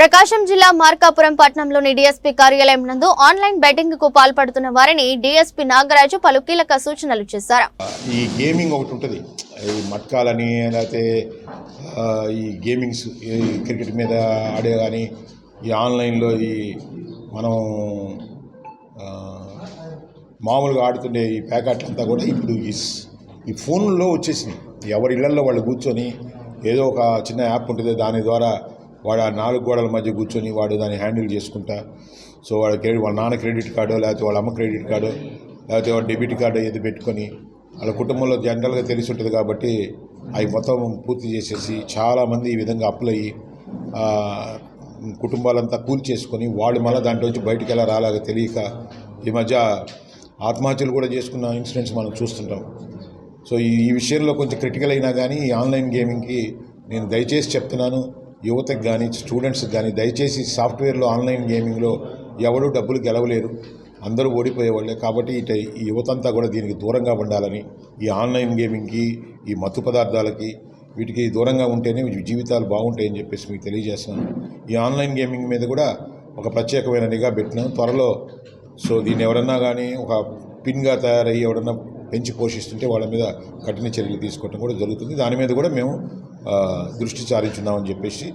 ప్రకాశం జిల్లా మార్కాపురం పట్టణంలోని డీఎస్పీ కార్యాలయం నందు ఆన్లైన్ బెట్టింగ్కు పాల్పడుతున్న వారిని డీఎస్పీ నాగరాజు పలు కీలక సూచనలు చేశారు. ఈ గేమింగ్ ఒకటి ఉంటుంది. ఈ మట్కాలని లేకపోతే ఈ గేమింగ్స్ ఈ క్రికెట్ మీద ఆడే కానీ ఈ ఆన్లైన్లో ఈ మనం మామూలుగా ఆడుతుండే ఈ ప్యాకెట్లంతా కూడా ఇప్పుడు ఈ ఈ ఫోన్లో వచ్చేసింది ఎవరి ఇళ్ళలో వాళ్ళు కూర్చొని ఏదో ఒక చిన్న యాప్ ఉంటుంది. దాని ద్వారా వాడు ఆ నాలుగు గోడల మధ్య కూర్చొని వాడు దాన్ని హ్యాండిల్ చేసుకుంటా. సో వాడు క్రెడిట్ వాళ్ళ నాన్న క్రెడిట్ కార్డు లేకపోతే వాళ్ళ అమ్మ క్రెడిట్ కార్డు లేకపోతే వాడు డెబిట్ కార్డు ఏది పెట్టుకొని వాళ్ళ కుటుంబంలో జనరల్గా తెలిసి ఉంటుంది కాబట్టి అవి మొత్తం పూర్తి చేసేసి చాలామంది ఈ విధంగా అప్లై అయ్యి కుటుంబాలంతా కూల్ చేసుకొని వాళ్ళు మళ్ళీ దాంట్లోంచి బయటికి ఎలా రాలాగా తెలియక ఈ మధ్య ఆత్మహత్యలు కూడా చేసుకున్న ఇన్సిడెంట్స్ మనం చూస్తుంటాం. సో ఈ ఈ విషయంలో కొంచెం క్రిటికల్ అయినా కానీ ఈ ఆన్లైన్ గేమింగ్కి నేను దయచేసి చెప్తున్నాను. యువతకు కానీ స్టూడెంట్స్కి కానీ దయచేసి సాఫ్ట్వేర్లో ఆన్లైన్ గేమింగ్లో ఎవరు డబ్బులు గెలవలేరు. అందరూ ఓడిపోయేవాళ్ళే కాబట్టి ఇట ఈ యువతంతా కూడా దీనికి దూరంగా ఉండాలని ఈ ఆన్లైన్ గేమింగ్కి ఈ మత్తు పదార్థాలకి వీటికి దూరంగా ఉంటేనే జీవితాలు బాగుంటాయని చెప్పేసి మీకు తెలియజేస్తున్నాను. ఈ ఆన్లైన్ గేమింగ్ మీద కూడా ఒక ప్రత్యేకమైన నిఘా పెట్టినాను త్వరలో సో దీన్ని ఎవరన్నా కానీ ఒక పిన్గా తయారయ్యి ఎవరన్నా పెంచి పోషిస్తుంటే వాళ్ళ మీద కఠిన చర్యలు తీసుకోవడం కూడా జరుగుతుంది. దాని మీద కూడా మేము దృష్టి సారించున్నామని చెప్పేసి